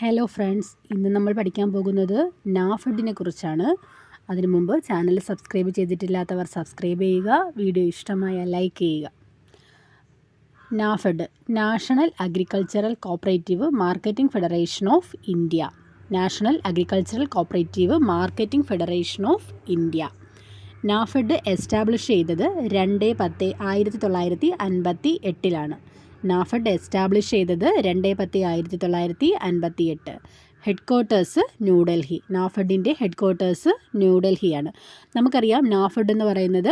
Hello friends ഇന്ന് നമ്മൾ പഠിക്കാൻ പോകുന്നത് നാഫഡിനെ കുറിച്ചാണ്. അതിനു മുമ്പ് ചാനൽ സബ്സ്ക്രൈബ് ചെയ്തിട്ടില്ലാത്തവർ സബ്സ്ക്രൈബ് ചെയ്യുക വീഡിയോ ഇഷ്ടമായ ലൈക്ക് ചെയ്യുക. NAFED national agricultural cooperative marketing federation of India national agricultural cooperative marketing federation of India NAFED establish ചെയ്തത് രണ്ട് പത്ത് ആയിരത്തി തൊള്ളായിരത്തി അൻപത്തി എട്ടിലാണ്. നാഫഡ് എസ്റ്റാബ്ലിഷ് ചെയ്തത് രണ്ട് പത്ത് ആയിരത്തി തൊള്ളായിരത്തി അൻപത്തി എട്ട് ഹെഡ് ക്വാർട്ടേഴ്സ് ന്യൂഡൽഹി. നാഫഡിന്റെ ഹെഡ് ക്വാർട്ടേഴ്സ് ന്യൂഡൽഹിയാണ്. നമുക്കറിയാം നാഫഡ് എന്ന് പറയുന്നത്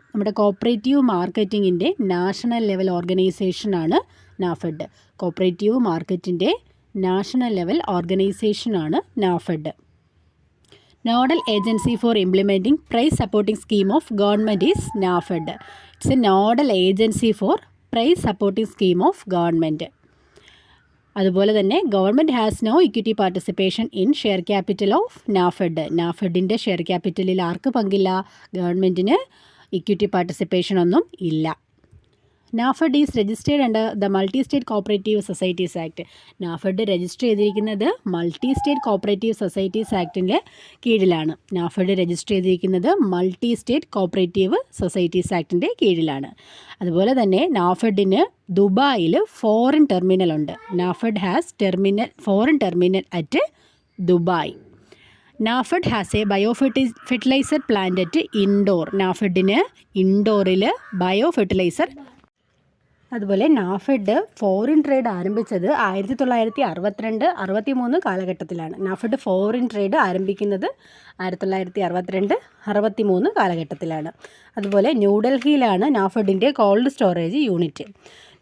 നമ്മുടെ കോപ്പറേറ്റീവ് മാർക്കറ്റിങ്ങിന്റെ നാഷണൽ ലെവൽ ഓർഗനൈസേഷനാണ് നാഫഡ്. കോപ്പറേറ്റീവ് മാർക്കറ്റിന്റെ national level ഓർഗനൈസേഷനാണ് NAFED. Nodal agency for implementing price supporting scheme of government is NAFED. It's a nodal agency for price supporting scheme of government അതുപോലെ തന്നെ government has no equity participation in share capital of NAFED നാഫെഡിന്റെ share ക്യാപിറ്റലിൽ ആർക്ക് പങ്കില്ല? ഗവൺമെന്റിന് equity participation ഒന്നും ഇല്ല. NAFED is registered under the multi state cooperative societies act NAFED register ചെയ്തിരിക്കുന്നത് multi state cooperative societies ആക്ടിന്റെ കീഴിലാണ്. നാഫഡ് രജിസ്റ്റർ ചെയ്തിരിക്കുന്നത് മൾട്ടി സ്റ്റേറ്റ് കോപ്പറേറ്റീവ് സൊസൈറ്റീസ് ആക്ടിന്റെ കീഴിലാണ്. അതുപോലെ തന്നെ നാഫഡിന് ദുബായിൽ ഫോറിൻ ടെർമിനൽ ഉണ്ട്. NAFED has terminal foreign terminal at Dubai. NAFED has a bio ferti fertiliser plant at Indore. നാഫഡിന് ഇൻഡോറിൽ ബയോ ഫെർട്ടിലൈസർ അതുപോലെ നാഫെഡ് ഫോറിൻ ട്രേഡ് ആരംഭിച്ചത് ആയിരത്തി തൊള്ളായിരത്തി അറുപത്തിരണ്ട് അറുപത്തി മൂന്ന് കാലഘട്ടത്തിലാണ്. നാഫെഡ് ഫോറിൻ ട്രേഡ് ആരംഭിക്കുന്നത് ആയിരത്തി തൊള്ളായിരത്തി അറുപത്തിരണ്ട് അറുപത്തി മൂന്ന് കാലഘട്ടത്തിലാണ് അതുപോലെ ന്യൂഡൽഹിയിലാണ് നാഫെഡിന്റെ കോൾഡ് സ്റ്റോറേജ് യൂണിറ്റ്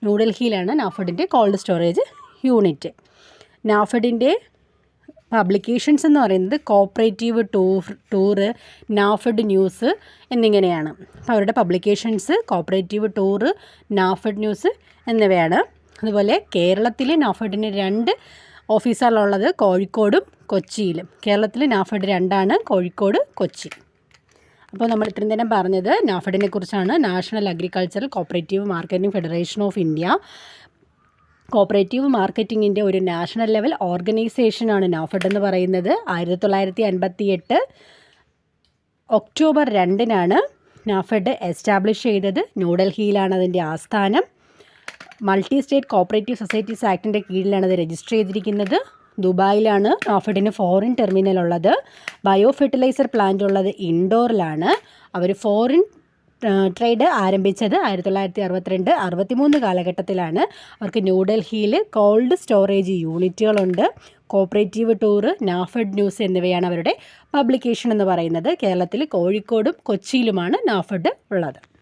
ന്യൂഡൽഹിയിലാണ് നാഫെഡിന്റെ കോൾഡ് സ്റ്റോറേജ് യൂണിറ്റ് നാഫെഡിന്റെ പബ്ലിക്കേഷൻസ് എന്ന് പറയുന്നത് cooperative tour tour NAFED news എന്നിങ്ങനെയാണ്. അപ്പോൾ അവരുടെ publications cooperative tour NAFED news എന്നിവയാണ്. അതുപോലെ കേരളത്തിലെ നാഫഡിന് രണ്ട് ഓഫീസുകളുള്ളത് കോഴിക്കോടും കൊച്ചിയിലും. കേരളത്തിൽ നാഫഡ് രണ്ടാണ് കോഴിക്കോട് കൊച്ചി. അപ്പോൾ നമ്മൾ ഇത്രയും നേരം പറഞ്ഞത് നാഫഡിനെ കുറിച്ചാണ്. National agricultural cooperative marketing federation of India. Cooperative മാർക്കറ്റിങ്ങിന്റെ ഒരു നാഷണൽ ലെവൽ ഓർഗനൈസേഷനാണ് നാഫഡ് എന്ന് പറയുന്നത്. ആയിരത്തി തൊള്ളായിരത്തി അൻപത്തി എട്ട് ഒക്ടോബർ രണ്ടിനാണ് നാഫഡ് എസ്റ്റാബ്ലിഷ് ചെയ്തത്. ന്യൂഡൽഹിയിലാണ് അതിന്റെ ആസ്ഥാനം. മൾട്ടി സ്റ്റേറ്റ് കോപ്പറേറ്റീവ് സൊസൈറ്റീസ് ആക്ടിന്റെ കീഴിലാണ് അത് രജിസ്റ്റർ ചെയ്തിരിക്കുന്നത്. ദുബായിലാണ് നാഫഡിന് ഫോറിൻ ടെർമിനൽ ഉള്ളത്. ബയോ ഫെർട്ടിലൈസർ പ്ലാന്റ് ഉള്ളത് ഇൻഡോറിലാണ്. അവർ ഫോറിൻ ട്രേഡ് ആരംഭിച്ചത് ആയിരത്തി തൊള്ളായിരത്തി അറുപത്തിരണ്ട് അറുപത്തിമൂന്ന് കാലഘട്ടത്തിലാണ്. അവർക്ക് ന്യൂഡൽഹിയിൽ കോൾഡ് സ്റ്റോറേജ് യൂണിറ്റുകളുണ്ട്. കോപ്പറേറ്റീവ് ടൂർ നാഫഡ് ന്യൂസ് എന്നിവയാണ് അവരുടെ പബ്ലിക്കേഷൻ എന്ന് പറയുന്നത്. കേരളത്തിൽ കോഴിക്കോടും കൊച്ചിയിലുമാണ് നാഫഡ് ഉള്ളത്.